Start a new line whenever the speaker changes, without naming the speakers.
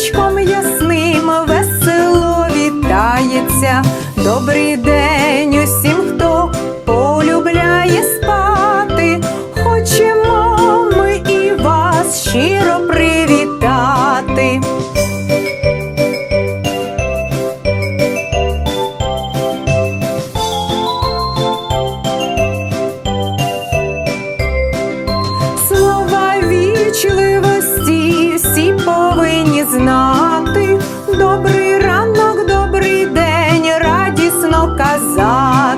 віночком ясним весело вітається. Добрий день усім. знати, добрий ранок, добрий день, радісно казати.